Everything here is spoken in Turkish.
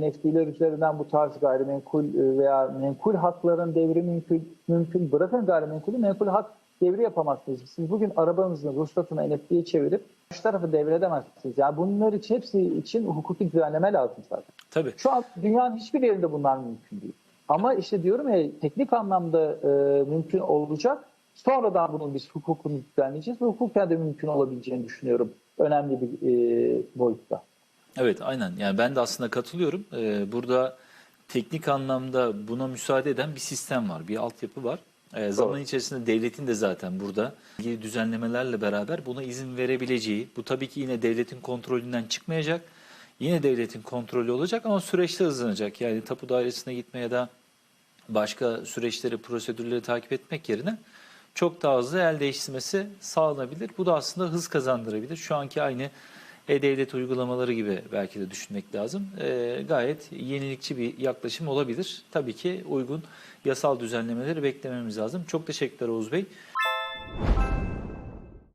NFT'ler üzerinden bu tarz gayrimenkul e, veya menkul hakların devri mümkün. mümkün. Bırakın gayrimenkulü menkul hak devri yapamazsınız. Siz bugün arabanızın ruhsatını NFT'ye çevirip karşı tarafı devredemezsiniz. Yani bunlar için hepsi için hukuki düzenleme lazım zaten. Tabii. Şu an dünyanın hiçbir yerinde bunlar mümkün değil. Ama işte diyorum ya teknik anlamda e, mümkün olacak. Sonradan bunun biz hukukunu düzenleyeceğiz ve hukuken de mümkün olabileceğini düşünüyorum. Önemli bir e, boyutta. Evet aynen yani ben de aslında katılıyorum. Ee, burada teknik anlamda buna müsaade eden bir sistem var, bir altyapı var. Ee, zaman içerisinde devletin de zaten burada ilgili düzenlemelerle beraber buna izin verebileceği, bu tabii ki yine devletin kontrolünden çıkmayacak. Yine devletin kontrolü olacak ama süreçte hızlanacak. Yani tapu dairesine gitme ya da başka süreçleri, prosedürleri takip etmek yerine çok daha hızlı el değiştirmesi sağlanabilir. Bu da aslında hız kazandırabilir. Şu anki aynı e-devlet uygulamaları gibi belki de düşünmek lazım. Ee, gayet yenilikçi bir yaklaşım olabilir. Tabii ki uygun yasal düzenlemeleri beklememiz lazım. Çok teşekkürler Oğuz Bey.